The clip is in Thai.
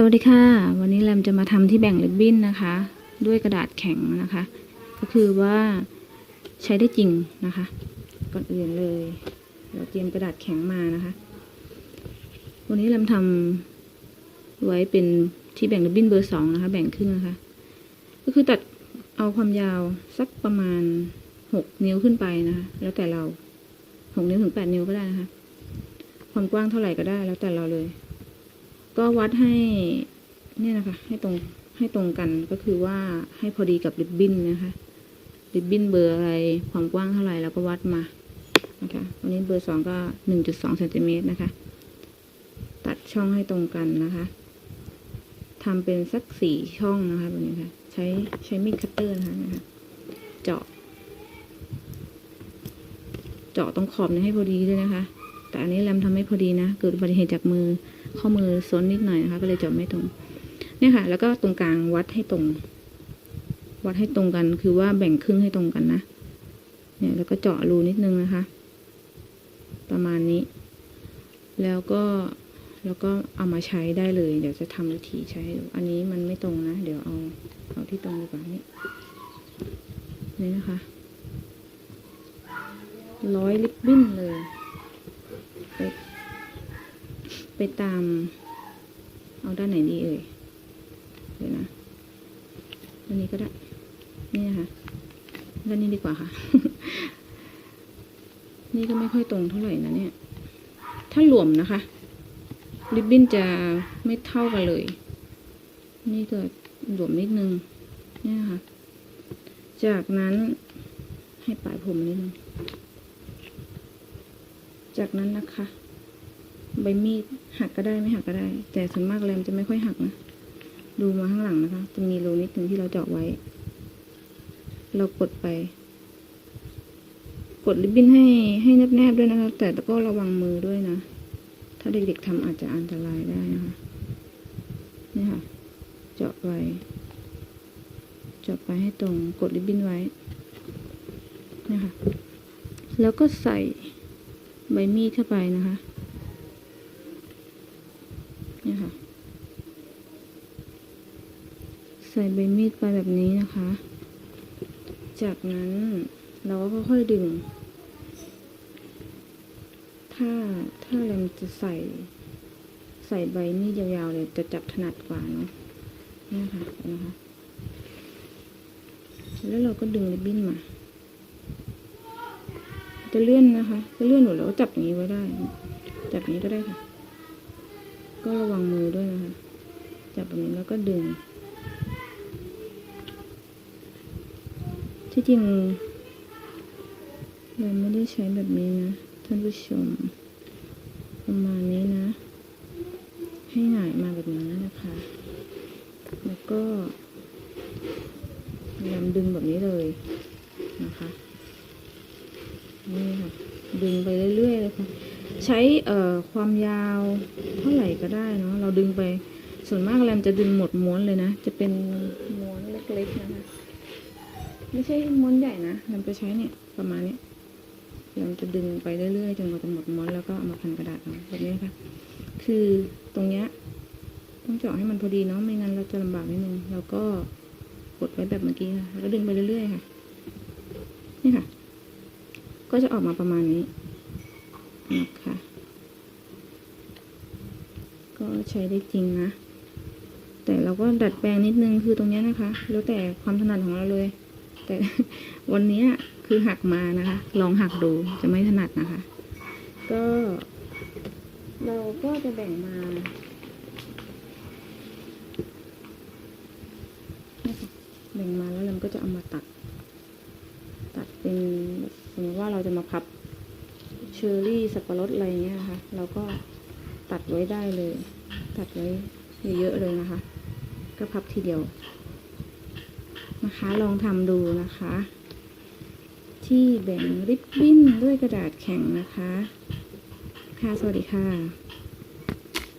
สวัสดีค่ะ วันนี้แรมจะมาทำที่แบ่งริบบิ้นนะคะ ด้วยกระดาษแข็งนะคะ ก็คือว่าใช้ได้จริงนะคะ ก่อนอื่นเลย เราเตรียมกระดาษแข็งมานะคะ วันนี้แรมทำไว้เป็นที่แบ่งริบบิ้นเบอร์สองนะคะ แบ่งครึ่งนะคะ ก็คือตัดเอาความยาวสักประมาณหกนิ้วขึ้นไปนะคะ แล้วแต่เราหกนิ้วถึงแปดนิ้วก็ได้นะคะ ความกว้างเท่าไหร่ก็ได้ แล้วแต่เราเลย ก็วัดให้เนี่ยนะคะ ให้ตรงให้ตรงกันก็คือว่าให้พอดีกับริบบิ้นนะคะริบบิ้นเบอร์อะไรความกว้างเท่าไหร่เราก็วัดมานะคะวันนี้เบอร์สองก็หนึ่งจุดสองเซนติเมตรนะคะ ตัดช่องให้ตรงกันนะคะทำเป็นสักสี่ช่องนะคะแบบนี้ค่ะ ใช้ใช้มีดคัตเตอร์นะคะนะคะ เจาะ เจาะตรงขอบนี้ให้พอดีด้วยนะคะ แต่อันนี้แรมทำไม่พอดีนะ เกิดอุบัติเหตุจากมือ ข้อมือซ้นนิดหน่อยนะคะ ก็เลยเจาะไม่ตรง เนี่ยค่ะ แล้วก็ตรงกลางวัดให้ตรง วัดให้ตรงกัน คือว่าแบ่งครึ่งให้ตรงกันนะ เนี่ย แล้วก็เจาะรูนิดนึงนะคะ ประมาณนี้ แล้วก็แล้วก็เอามาใช้ได้เลย เดี๋ยวจะทำวิธีใช้ให้ดูอันนี้มันไม่ตรงนะ เดี๋ยวเอาเอาที่ตรงดีกว่านี่นี่นะคะ ร้อยลิปบิ้นเลยไป ไปตาม เอาด้านไหนดีเอ่ยเดี๋ยวนะด้านนี้ก็ได้ นี่นะคะด้านนี้ดีกว่าค่ะ นี่ก็ไม่ค่อยตรงเท่าไหร่นะเนี่ย ถ้าหลวมนะคะ ริบบิ้นจะไม่เท่ากันเลย นี่ก็หลวมนิดนึง นี่ยค่ะจากนั้นให้ปลายผมนิดนึง จากนั้นนะคะ ใบมีดหักก็ได้ไม่หักก็ได้ แต่ส่วนมากแรมจะไม่ค่อยหักนะดูมาข้างหลังนะคะ จะมีรูนิดหนึ่งที่เราเจาะไว้ เรากดไป กดริบบิ้นให้ให้แนบๆด้วยนะคะ แต่ก็ระวังมือด้วยนะ ถ้าเด็กๆทำอาจจะอันตรายได้นะคะนี่ค่ะ เจาะไปเจาะไปให้ตรง กดริบบิ้นไว้นี่ค่ะแล้วก็ใส่ใบมีดเข้าไปนะคะ นี่ค่ะ ใส่ใบมีดไปแบบนี้นะคะ จากนั้นเราก็ค่อยๆดึง ถ้าถ้าเราจะใส่ใส่ใบมีดยาวๆเลยจะจับถนัดกว่าเนาะนี่ค่ะนะคะ แล้วเราก็ดึงริบบิ้นมา จะเลื่อนนะคะ จะเลื่อนหนูแล้วก็จับอย่างนี้ไว้ได้ จับอย่างนี้ก็ได้ค่ะ ก็ระวังมือด้วยนะคะ จับแบบนี้แล้วก็ดึง ที่จริงเราไม่ได้ใช้แบบนี้นะ ท่านผู้ชม ประมาณนี้นะ ให้หงายมาแบบนี้นะคะ แล้วก็พยายามดึงแบบนี้เลยนะคะ นี่ค่ะ ดึงไปเรื่อยๆเลยค่ะ ใช้เอ่อความยาวเท่าไหร่ก็ได้เนาะเราดึงไปส่วนมากแรมจะดึงหมดม้วนเลยนะ จะเป็นม้วนเล็กๆนะคะไม่ใช่ม้วนใหญ่นะแรมจะใช้เนี่ยประมาณนี้แรมจะดึงไปเรื่อยๆจนกว่าจะหมดม้วนแล้วก็เอามาพันกระดาษเอาแบบนี้นะคะคือตรงเนี้ยต้องเจาะให้มันพอดีเนาะไม่งั้นเราจะลำบากนิดนึงเราก็กดไว้แบบเมื่อกี้ค่ะแล้วก็ดึงไปเรื่อยๆค่ะนี่ค่ะ ก็จะออกมาประมาณนี้ นะคะก็ใช้ได้จริงนะ แต่เราก็ดัดแปลงนิดนึงคือตรงนี้นะคะ แล้วแต่ความถนัดของเราเลย แต่วันนี้คือหักมานะคะ ลองหักดูจะไม่ถนัดนะคะ ก็ เราก็จะแบ่งมาแบ่งมาแล้วเราก็จะเอามาตัด ตัดเป็นสมมติว่าเราจะมาพับ เชอร์รี่สับปะรดอะไรเงี้ยนะคะเราก็ตัดไว้ได้เลย ตัดไว้เยอะๆเลยนะคะ ก็พับทีเดียว นะคะลองทำดูนะคะ ที่แบ่งริบบิ้นด้วยกระดาษแข็งนะคะ ค่ะสวัสดีค่ะ